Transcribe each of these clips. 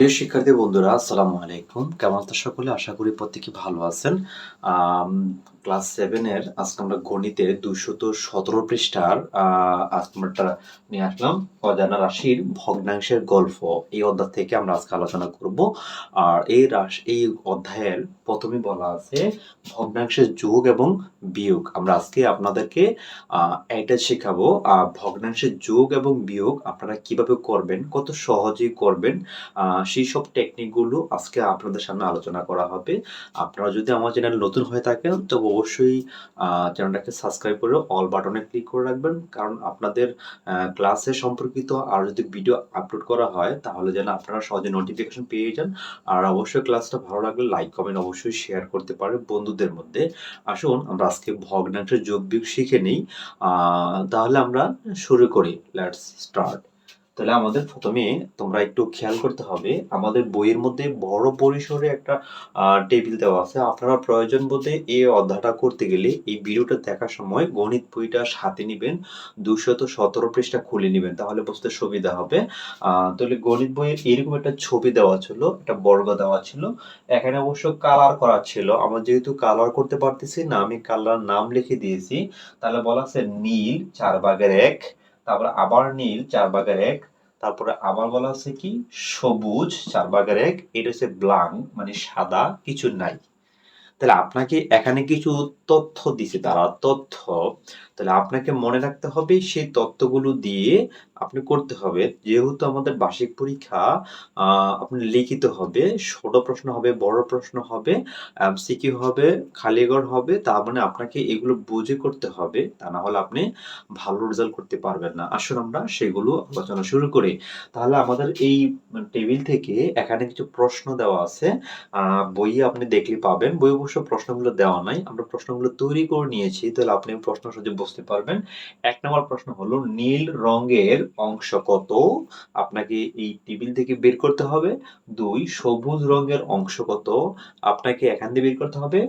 প্রিয় শিক্ষার্থী বন্ধুরা, আসসালামু আলাইকুম। কেমন আছেন সকলে? আশা করি প্রত্যেকে ভালো আছেন। ক্লাস সেভেনের আজকে আমরা গণিতের দুইশত সতেরো পৃষ্ঠার নিয়ে আসলাম। অজানা রাশির ভগ্নাংশের গল্প। এই অধ্যায় থেকে আমরা আজকে আলোচনা করব। আর এই রাশ, এই অধ্যায়ের প্রথমে বলা আছে ভগ্নাংশের যোগ এবং বিয়োগ। আমরা আজকে আপনাদেরকে এটা শেখাবো। ভগ্নাংশের যোগ এবং বিয়োগ আপনারা কীভাবে করবেন, কত সহজেই করবেন সেই সব টেকনিকগুলো আজকে আপনাদের সামনে আলোচনা করা হবে। আপনারা যদি আমার চ্যানেল নতুন হয়ে থাকেন তো অবশ্যই চ্যানেলটাকে সাবস্ক্রাইব করে অল বাটনে ক্লিক করে রাখবেন। কারণ আপনাদের ক্লাসে সম্পর্কিত আর যদি ভিডিও আপলোড করা হয়, তাহলে যেন আপনারা সহজে নোটিফিকেশন পেয়ে যান। আর অবশ্যই ক্লাসটা ভালো লাগলে লাইক কমেন্ট অবশ্যই শেয়ার করতে পারে বন্ধুদের মধ্যে। আসুন, আমরা আজকে ভগ্নাংশের যোগ শিখে নিই। তাহলে আমরা শুরু করি। লেটস স্টার্ট তাহলে আমাদের প্রথমে তোমরা একটু খেয়াল করতে হবে, আমাদের বইয়ের মধ্যে বড় পরিসরে একটা টেবিল দেওয়া আছে। আপনারা প্রয়োজন বোধে এই অধ্যায়টা করতে গেলে এই ভিডিওটা দেখার সময় গণিত বইটা সাথে নেবেন দুশত সতেরো পৃষ্ঠা খুলে নেবেন, তাহলে বুঝতে সুবিধা হবে। তাহলে গণিত বইয়ের এরকম একটা ছবি দেওয়া ছিল, একটা বর্গ দেওয়া ছিল। এখানে অবশ্য কালার করা ছিল। আমার যেহেতু কালার করতে পারতেছি না, আমি কালার নাম লিখে দিয়েছি। তাহলে বলা আছে নীল, চার ভাগের এক। তারপরে আবার নীল, চার ভাগের এক। তারপরে আবার বলা আছে কি? সবুজ, চার ভাগের এক। এটা হচ্ছে ব্লাঙ্ক মানে সাদা, কিছু নাই। তাহলে আপনাকে এখানে কিছু তথ্য দিছে তারা। তথ্য তাহলে আপনাকে মনে রাখতে হবে সেই তথ্যগুলো দিয়ে আপনি করতে হবে। যেহেতু আমাদের বার্ষিক পরীক্ষা আপনি লিখিত হবে, ছোট প্রশ্ন হবে, বড় প্রশ্ন হবে, এমসিকিউ হবে খালিঘর হবে, তার মানে আপনাকে এগুলো বুঝে করতে হবে। তা না হলে আপনি ভালো রেজাল্ট করতে পারবেন না। আসুন আমরা সেগুলো আলোচনা শুরু করি। তাহলে আমাদের এই টেবিল থেকে এখানে কিছু প্রশ্ন দেওয়া আছে। বইয়ে আপনি দেখলে পাবেন। বই অবশ্য প্রশ্নগুলো দেওয়া নাই। আমরা প্রশ্নগুলো তৈরি করে নিয়েছি। তাহলে আপনি প্রশ্ন সহজে বুঝতে পারবেন। এক নম্বর প্রশ্ন হলো, নীল রঙের অংশ কত? আপনাকে এই টেবিল থেকে বের করতে হবে। দুই, সবুজ রঙের অংশ কত? আপনাকে এখান দিয়ে বের করতে হবে।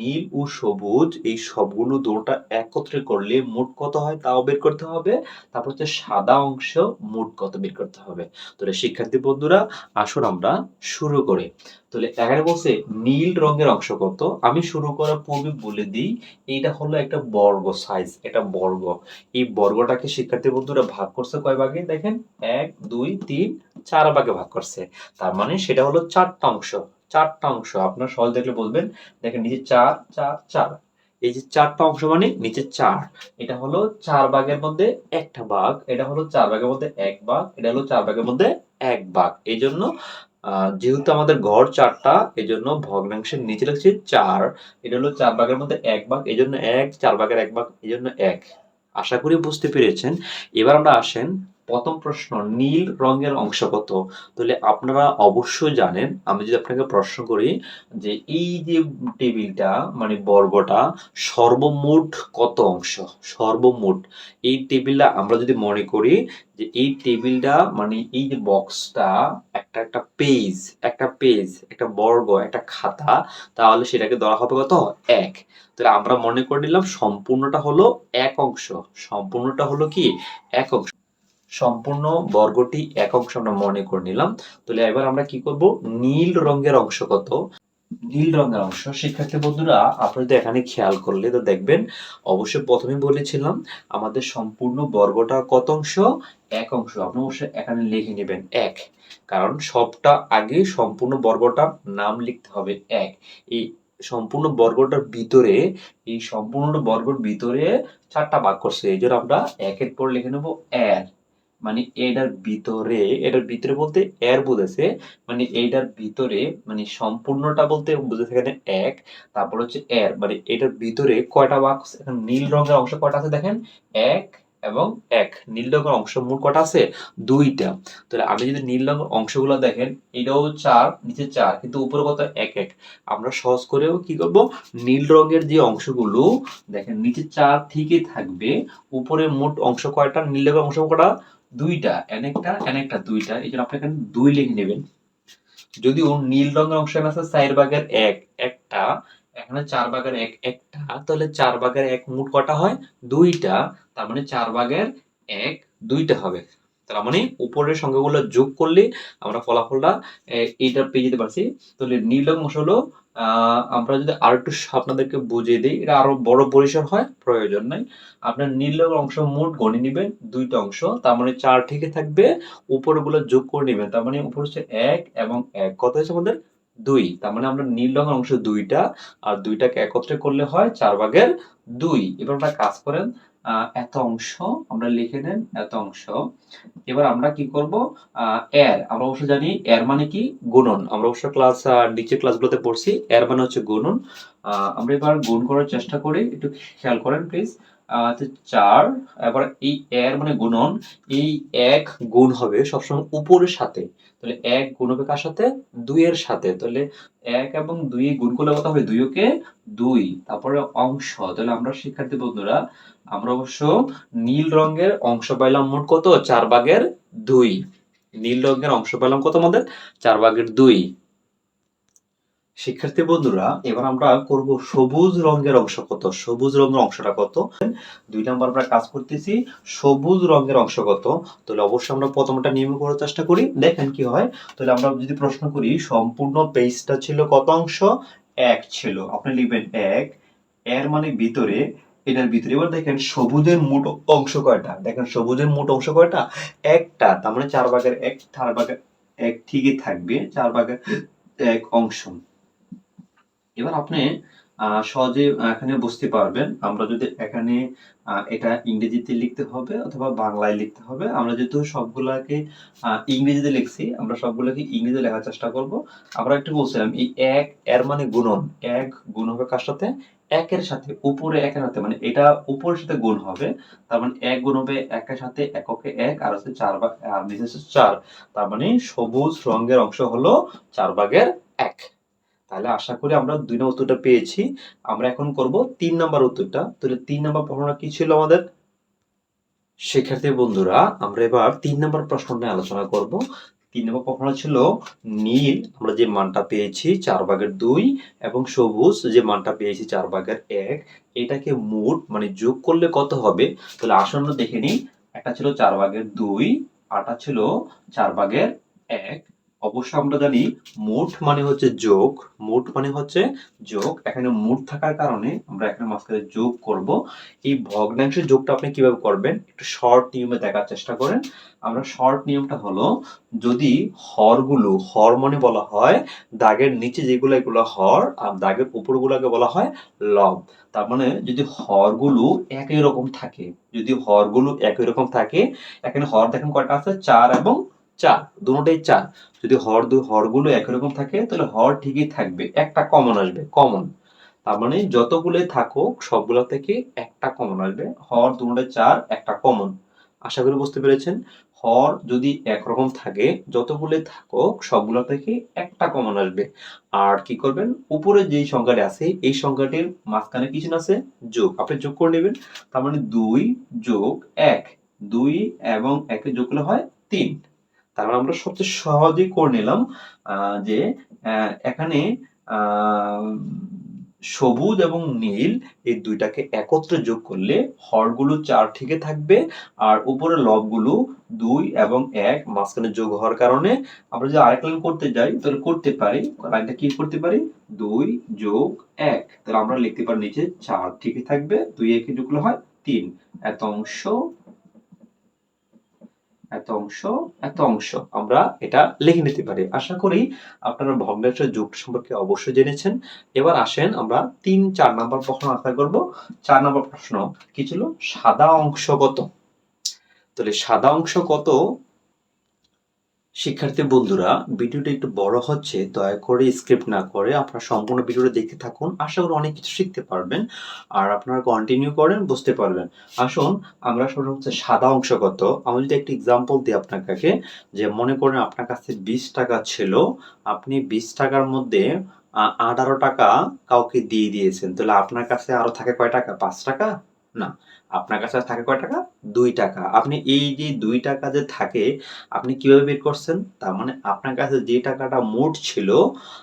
নীল ও সবুজ, এই সবগুলো দুটোটা একত্রে করলে মোট কত হয়? তাও বের করতে হবে। তারপর হচ্ছে সাদা অংশ, মোট কত বের করতে হবে? তাহলে শিক্ষার্থী বন্ধুরা, আসুন আমরা শুরু করি। তাহলে এখানে বলছে, নীল রঙের অংশ কত? আমি শুরু করার পূর্বে বলে দিই, এইটা হলো একটা বর্গ সাইজ এটা বর্গ। এই বর্গটাকে শিক্ষার্থী বন্ধুরা ভাগ করছে কয় ভাগে? দেখেন, এক, দুই, তিন, চার ভাগে ভাগ করছে। তার মানে সেটা হলো চারটা অংশ চারটা অংশ। আপনার সহজ দেখলে বলবেন, দেখেন নিচে চার চার চার। এই যে চারটা অংশ মানে নিচে চার। এটা হলো চার ভাগের মধ্যে একটা ভাগ, এটা হলো চার ভাগের মধ্যে এক ভাগ, এটা হলো চার ভাগের মধ্যে এক ভাগ। এই জন্য যেহেতু আমাদের ঘর চারটা এই জন্য ভগ্নাংশের নিচে লাগছে চার। এটা হলো চার ভাগের মধ্যে এক ভাগ এই জন্য এক, চার ভাগের এক ভাগ এই জন্য এক। আশা করি বুঝতে পেরেছেন। এবার আমরা আসেন প্রথম প্রশ্ন, নীল রঙের অংশ কত? তাহলে আপনারা অবশ্যই জানেন, আমি যদি আপনাকে প্রশ্ন করি যে এই যে টেবিলটা মানে বর্গটা, সর্বমোট কত অংশ? সর্বমোট। এই টেবিলটা আমরা যদি মনে করি যে এই টেবিলটা মানে এই যে বক্সটা, একটা একটা পেজ একটা পেজ, একটা বর্গ, একটা খাতা, তাহলে সেটাকে ধরা হবে কত? এক। তাহলে আমরা মনে করে নিলাম সম্পূর্ণটা হলো এক অংশ। সম্পূর্ণটা হলো কি? এক অংশ। সম্পূর্ণ বর্গটি এক অংশ আমরা মনে করে নিলাম। তাহলে এবার আমরা কি করব? নীল রঙের অংশ কত? নীল রঙের অংশ। শিক্ষার্থী বন্ধুরা আপনি তো এখানে খেয়াল করলে তো দেখবেন, অবশ্যই প্রথমে বলেছিলাম, আমাদের সম্পূর্ণ বর্গটা কত অংশ? এক অংশ। আপনি অবশ্যই এখানে লিখে নেবেন এক। কারণ সবটা আগে সম্পূর্ণ বর্গটার নাম লিখতে হবে এক। এই সম্পূর্ণ বর্গটার ভিতরে, এই সম্পূর্ণ বর্গের ভিতরে চারটা ভাগ করছে এই জন্য আমরা একের পর লিখে নেব এর। মানে এটার ভিতরে এটার ভিতরে বলতে এর বুঝেছে মানে এইটার ভিতরে মানে সম্পূর্ণটা বলতে বুঝেছে এখানে এক, তারপর হচ্ছে এর মানে এটার ভিতরে কয়টা বাক্স নীল রঙের অংশ কয়টা আছে দেখেন? এক এবং এক, নীল রঙের অংশ মোট কটা আছে? দুইটা। তাহলে আপনি যদি নীল রঙের অংশগুলো দেখেন, এটাও চার, নিচে চার, কিন্তু উপরে কত? এক এক। আমরা সহজ করেও কি করব? নীল রঙের যে অংশগুলো, দেখেন নিচে চার ঠিকই থাকবে, উপরে মোট অংশ কয়টা? নীল রঙের অংশ কয়টা দুইটা এন একটা এন একটা দুইটা, এই জন্য আপনি এখানে দুই লিখে নেবেন। যদি ওর নীল রঙের অংশ আছে, চার ভাগের এক, একটা, এখানে চার ভাগের এক, একটা, তাহলে চার ভাগের এক মোট কটা হয়? দুইটা, তার মানে চার ভাগের এক, দুইটা হবে। তার মানে উপরের সংখ্যাগুলো যোগ করলে আমরা ফলাফলটা এইটা পেয়ে যেতে পারছি। তাহলে নীল রং অংশ হলো আমরা যদি আর একটু আপনাদেরকে বুঝিয়ে দিই, এটা আরও বড় পরিসর হয়, প্রয়োজন নাই। আপনার নীল অংশ মোট গণে নেবেন দুইটা অংশ, তার মানে চার থেকে থাকবে, উপরগুলো যোগ করে নেবেন, তার মানে উপর হচ্ছে এক এবং এক। কত হচ্ছে আমাদের? দুই। তার মানে আমরা নীল রঙের অংশ দুইটা, আর দুইটাকে একত্রে করলে হয় চার ভাগের দুই। এবার আমরা কাজ করেন এত অংশ, আমরা লিখে নেন এত অংশ। এবার আমরা কি করব? এর, আমরা অবশ্য জানি এর মানে কি? গুণন। আমরা অবশ্য ক্লাস নিচের ক্লাসগুলোতে পড়ছি। এর মানে হচ্ছে গুণন। আমরা এবার গুণ করার চেষ্টা করি। একটু খেয়াল করেন প্লিজ চার, এবার এই এর মানে গুণন, এই এক গুণ হবে সবসময় উপরের সাথে। তাহলে এক গুণ হবে কার সাথে? দুই এর সাথে। তাহলে এক এবং দুই গুণ করলে কত হবে? দুই ওকে দুই। তারপরে অংশ। তাহলে আমরা শিক্ষার্থী বন্ধুরা, আমরা অবশ্য নীল রঙের অংশ পাইলাম মোট কত? চার ভাগের দুই। নীল রঙের অংশ পেলাম কত আমাদের? চার ভাগের দুই। শিক্ষার্থী বন্ধুরা, এবার আমরা করব সবুজ রঙের অংশ কত? সবুজ রঙের অংশটা কত? দুই নাম্বার আমরা কাজ করতেছি, সবুজ রঙের অংশ কত? তাহলে অবশ্যই আমরা প্রথমটা নিয়ম করার চেষ্টা করি, দেখেন কি হয়। তাহলে আমরা যদি প্রশ্ন করি, সম্পূর্ণ পেজটা ছিল কত অংশ? এক ছিল। আপনি লিখবেন এক, এর মানে ভিতরে, এটার ভিতরে। এবার দেখেন, সবুজের মোট অংশ কয়টা? দেখেন, সবুজের মোট অংশ কয়টা? একটা, তার মানে চার ভাগের এক, চার ভাগের এক ঠিকই থাকবে, চার ভাগের এক অংশ। এবার আপনি সহজে এখানে বুঝতে পারবেন। আমরা যদি এখানে এটা ইংরেজিতে লিখতে হবে অথবা বাংলায় লিখতে হবে, আমরা যেহেতু সবগুলাকে ইংরেজিতে লিখছি, আমরা সবগুলোকে ইংরেজিতে লেখার চেষ্টা করব। আমরা একটু বলছিলাম, এই এক, এর মানে গুণন। এক গুণ হবে কার সাথে? একের সাথে, উপরে একের সাথে মানে এটা উপরের সাথে গুণ হবে, তার মানে এক গুণ হবে একের সাথে, এককে এক, আর হচ্ছে চার ভাগ আর নিচে চার। তার মানে সবুজ রঙের অংশ হলো চার ভাগের তাহলে আশা করি আমরা দুই নম্বর উত্তরটা পেয়েছি। আমরা এখন করব তিন নম্বর উত্তরটা। তাহলে তিন নম্বর প্রশ্নটা কি ছিল আমাদের? শিক্ষার্থী বন্ধুরা, আমরা এবার তিন নম্বর প্রশ্নটা আলোচনা করব। তিন নম্বর প্রশ্নটা ছিল, নীল, আমরা যে মানটা পেয়েছি চার ভাগের দুই এবং সবুজ, যে মানটা পেয়েছি চার ভাগের এক, এটাকে মোট মানে যোগ করলে কত হবে? তাহলে আসন্ন দেখে নিই। একটা ছিল চার ভাগের দুই, আটা ছিল চার ভাগের এক অবশ্য আমরা জানি মোট মানে হচ্ছে যোগ, মোট মানে হচ্ছে যোগ। এখানে মোট থাকার কারণে আমরা এখানে মাঝখানে যোগ করব। এই ভগ্নাংশের যোগটা আপনি কীভাবে করবেন? একটু শর্ট নিয়মে দেখার চেষ্টা করেন। আমরা শর্ট নিয়মটা হলো, যদি হরগুলো, হর মানে বলা হয়, দাগের নিচে যেগুলো, এগুলো হর, আর দাগের উপরগুলোকে বলা হয় লব। তার মানে যদি হরগুলো একই রকম থাকে, যদি হরগুলো একই রকম থাকে, এখানে হর দেখেন কয়টা আছে? চার এবং চার দুটোটাই চার যদি হর হরগুলো একই রকম থাকে, তাহলে হর ঠিকই থাকবে। একটা কমন আসবে কমন তার মানে যতগুলোই থাকুক, সবগুলো থেকে একটা কমন আসবে। হর দুটোটাই চার একটা কমন আশা করি বুঝতে পেরেছেন? হর যদি একরকম থাকে যতগুলোই থাকুক, সবগুলো থেকে একটা কমন আসবে। আর কি করবেন? উপরে যেই সংখ্যাটি আছে, এই সংখ্যাটির মাঝখানে কিছু না আছে? যোগ। আপনি যোগ করে নেবেন। তার মানে দুই যোগ এক। দুই এবং একে যোগ করলে হয় তিন। তার আমরা সবচেয়ে সহজেই করে নিলাম যে এখানে সবুজ এবং নীল এই দুইটাকে একত্রে যোগ করলে হরগুলো চার ঠিকই থাকবে আর উপরের লবগুলো দুই এবং এক মাঝখানে যোগ হওয়ার কারণে আমরা যদি আরেক লাইন করতে যাই, তাহলে করতে পারি লাইনটা কি করতে পারি? দুই যোগ এক। তাহলে আমরা লিখতে পারি নিচে চার ঠিকই থাকবে, দুই একে যোগ হয় তিন। এত অংশ এত অংশ এত অংশ। আমরা এটা লিখে নিতে পারি। আশা করি আপনারা ভগ্নাংশের যুগ সম্পর্কে অবশ্যই জেনেছেন। এবার আসেন আমরা তিন, চার নাম্বার প্রশ্ন আশা করব। চার নাম্বার প্রশ্ন, কি ছিল? সাদা অংশ কত? তাহলে সাদা অংশ কত? শিক্ষার্থী বন্ধুরা, ভিডিওটা একটু বড় হচ্ছে, দয়া করে স্ক্রিপ্ট না করে আপনারা সম্পূর্ণ ভিডিওটা দেখতে থাকুন। আশা করি অনেক কিছু শিখতে পারবেন আর আপনারা কন্টিনিউ করেন, বুঝতে পারবেন। আসুন, আমরা হচ্ছে সাদা অংশ কত আমি যদি একটা এক্সাম্পল দিই আপনাকে যে মনে করেন আপনার কাছে বিশ টাকা ছিল, আপনি বিশ টাকার মধ্যে আঠারো টাকা কাউকে দিয়ে দিয়েছেন। তাহলে আপনার কাছে আরও থাকে কয় টাকা? পাঁচ টাকা? না। আপনার কাছে থাকে কয় টাকা? দুই টাকা। আপনি এই যে দুই টাকা যে থাকে, আপনি কীভাবে বের করছেন? তার মানে আপনার কাছে যে টাকাটা মোট ছিল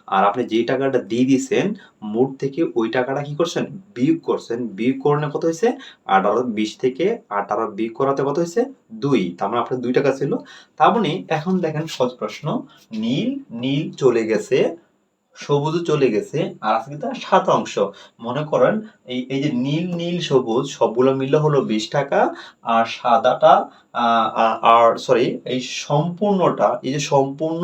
আর আপনি যে টাকাটা দিয়ে দিয়েছেন, মোট থেকে ওই টাকাটা কি করছেন? বিয়োগ করছেন। বিয়োগ করলে কত হয়েছে? আঠারো, বিশ থেকে আঠারো বিয়োগ করাতে কত হয়েছে? দুই। তার মানে আপনার দুই টাকা ছিল। তার মানে এখন দেখেন সহজ প্রশ্ন। নীল নীল চলে গেছে। সবুজ চলে গেছে, আর আছে কিন্তু সাত অংশ। মনে করেন এই এই যে নীল নীল সবুজ, সবগুলো মিললে হলো বিশ টাকা, আর সাদাটা আর সরি এই সম্পূর্ণটা, এই যে সম্পূর্ণ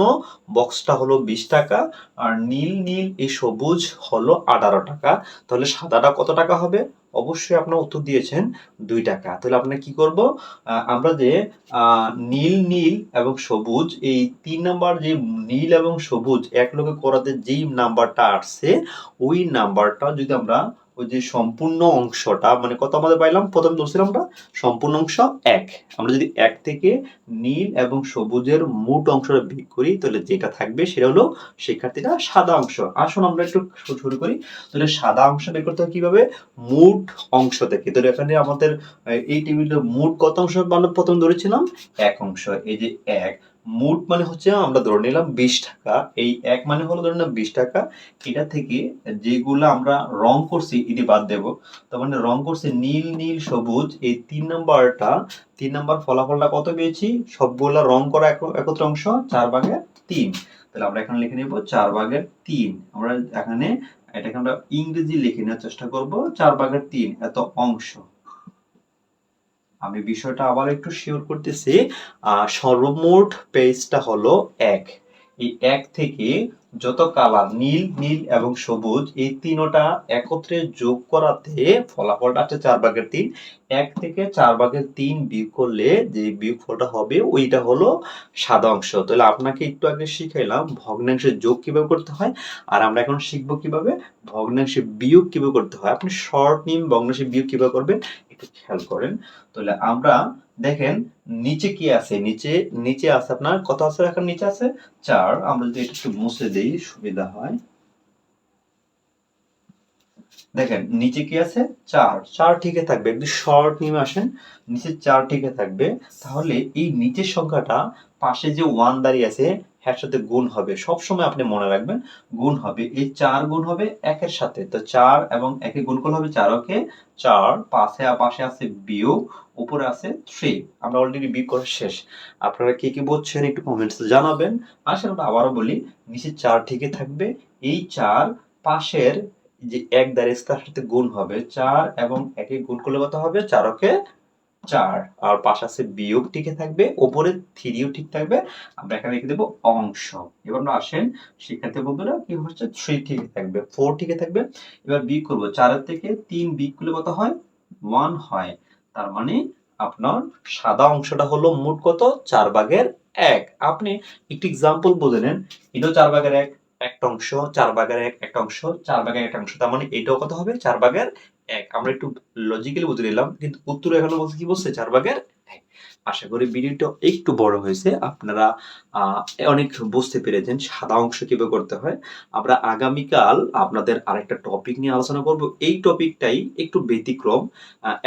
বক্সটা হলো বিশ টাকা, আর নীল নীল এই সবুজ হলো আঠারো টাকা। তাহলে সাদাটা কত টাকা হবে? অবশ্যই আপনার উত্তর দিয়েছেন দুই টাকা। তাহলে আপনার কি করব? আমরা যে নীল নীল এবং সবুজ, এই তিন নাম্বার যে নীল এবং সবুজ এক লোকে করাতে যেই নাম্বারটা আসছে, ওই নাম্বারটা যদি আমরা ওই যে সম্পূর্ণ অংশটা মানে কত আমাদের পাইলাম? প্রথম ধরছিলাম আমরা, সম্পূর্ণ অংশ এক। আমরা যদি এক থেকে নীল এবং সবুজের মোট অংশটা বিয়োগ করি, তাহলে যেটা থাকবে সেটা হলো শিক্ষার্থীরা সাদা অংশ। আসুন আমরা একটু শুরু করি। তাহলে সাদা অংশ বের করতে হবে কীভাবে? মোট অংশ থেকে। তাহলে এখানে আমাদের এই টেবিলের মোট কত অংশ? মানে প্রথম ধরেছিলাম এক অংশ। এই যে এক মোট মানে হচ্ছে আমরা ধরে নিলাম বিশ টাকা। এই এক মানে হলো ধরে নিলাম বিশ টাকা। এটা থেকে যেগুলো আমরা রং করছি, এটি বাদ দেব। তার মানে রং করছি নীল নীল, সবুজ। এই তিন নাম্বারটা, তিন নাম্বার ফলাফলটা কত পেয়েছি? সবগুলা রং করা এক- একত্র অংশ, চার ভাগের তিন। তাহলে আমরা এখানে লিখে নেব চার ভাগের তিন। আমরা এখানে এটাকে আমরা ইংরেজি লিখে নেওয়ার চেষ্টা করব, চার ভাগের তিন, এত অংশ। আমি বিষয়টা আবার একটু শিওর করতেছি সর্বমোট পেজটা হলো এক। এই এক থেকে যত কালার নীল নীল এবং সবুজ, এই তিনোটা একত্রে যোগ করাতে ফলাফলটা আছে চার ভাগের তিন। এক থেকে চার ভাগের তিন বিয়োগ করলে যে বিয়োগফলটা হবে, ওইটা হলো সাদা অংশ। তাহলে আপনাকে একটু আগে শিখাইলাম ভগ্নাংশের যোগ কীভাবে করতে হয়, আর আমরা এখন শিখব কীভাবে ভগ্নাংশে বিয়োগ কীভাবে করতে হয়। আপনি শর্ট, নিম ভগ্নাংশে বিয়োগ কীভাবে করবেন, একটু খেয়াল করেন। তাহলে আমরা দেখেন, নিচে কি আছে? নিচে নিচে আছে আপনার, কত আছে এখন নিচে আছে? চার। আমরা যদি একটু মুছে দিই, সুবিধা হয়। দেখেন, নিচে কি আছে? চার। চার ঠিকই থাকবে। একটু শর্ট নিয়ে আসেন। নিচে চার ঠিকই থাকবে। তাহলে এই নিচের সংখ্যাটা পাশে যে ওয়ান দাঁড়িয়ে আছে এর সাথে গুণ হবে। সব সময় আপনি মনে রাখবেন, গুণ হবে। এই চার গুণ হবে একের সাথে। তো চার এবং একে গুণ করলে হবে চার, ওকে? চার পাশে পাশে আছে বিয়োগ, উপরে আছে থ্রি আমরা অলরেডি বিয়োগ করা শেষ। আপনারা কি কি বলছেন একটু কমেন্টস জানাবেন। আসলে আমরা আবারও বলি, নিচে চার ঠিকই থাকবে। এই চার পাশের যে এক দাঁড়িয়ে তার সাথে গুণ হবে, চার এবং একে গুণ করলে কত হবে? চার, ওকে? চার আর পাশে আছে বিয়োগ টিকে থাকবে, ওপরে থ্রিও ঠিক থাকবে। আমরা এখানে লিখে দেবো অংশ। এবার আমরা আসেন শিক্ষার্থী বন্ধুরা, কি হচ্ছে? থ্রি ঠিকই থাকবে ফোর ঠিকই থাকবে। এবার বিয়োগ করব, চারের থেকে তিন বিগ করলে কত হয়? ওয়ান হয়। তার মানে আপনার সাদা অংশটা হলো মোট কত? চার ভাগের এক। আপনি একটি এক্সাম্পল বুঝে নেন, এটাও চার ভাগের এক, একটা অংশ, চার ভাগের এক, একটা অংশ, চার ভাগের একটা অংশ। তার মানে এটাও কত হবে? চার ভাগের এক, আমরা একটু লজিক্যালি বুঝে নিলাম, কিন্তু উত্তর এখানে বলছে কি বলছে? চার ভাগের এক। আশা করি ভিডিওটা একটু বড় হয়েছে। আপনারা অনেক বুঝতে পেরেছেন সাদা অংশ কীভাবে করতে হয়। আমরা আগামীকাল আপনাদের আরেকটা টপিক নিয়ে আলোচনা করব। এই টপিকটাই একটু ব্যতিক্রম।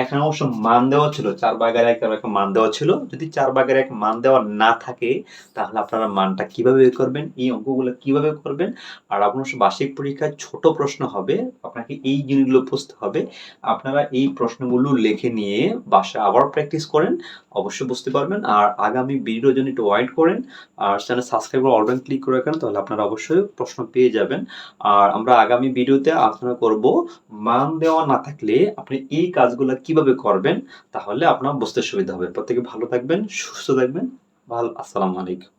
এখানে অবশ্য মান দেওয়া ছিল, চার ভাগের এক একটা মান দেওয়া ছিল। যদি চার ভাগের এক মান দেওয়া না থাকে, তাহলে আপনারা মানটা কীভাবে করবেন, এই অঙ্কগুলো কীভাবে করবেন? আর আপনার বার্ষিক পরীক্ষায় ছোট প্রশ্ন হবে, আপনাকে এই জিনিসগুলো বুঝতে হবে। আপনারা এই প্রশ্নগুলো লিখে নিয়ে বাসায় আবার প্র্যাকটিস করেন। অবশ্যই বুঝতে পারবেন। আর আগামী ভিডিও জন্য একটু ওয়াইড করেন, আর চ্যানেল সাবস্ক্রাইব করে অলরেডি ক্লিক করে রাখেন, তাহলে আপনারা অবশ্যই প্রশ্ন পেয়ে যাবেন। আর আমরা আগামী ভিডিওতে আলোচনা করব, মান দেওয়া না থাকলে আপনি এই কাজগুলো কীভাবে করবেন, তাহলে আপনার বুঝতে সুবিধা হবে। প্রত্যেকে ভালো থাকবেন, সুস্থ থাকবেন। ভালো, আসসালামু আলাইকুম।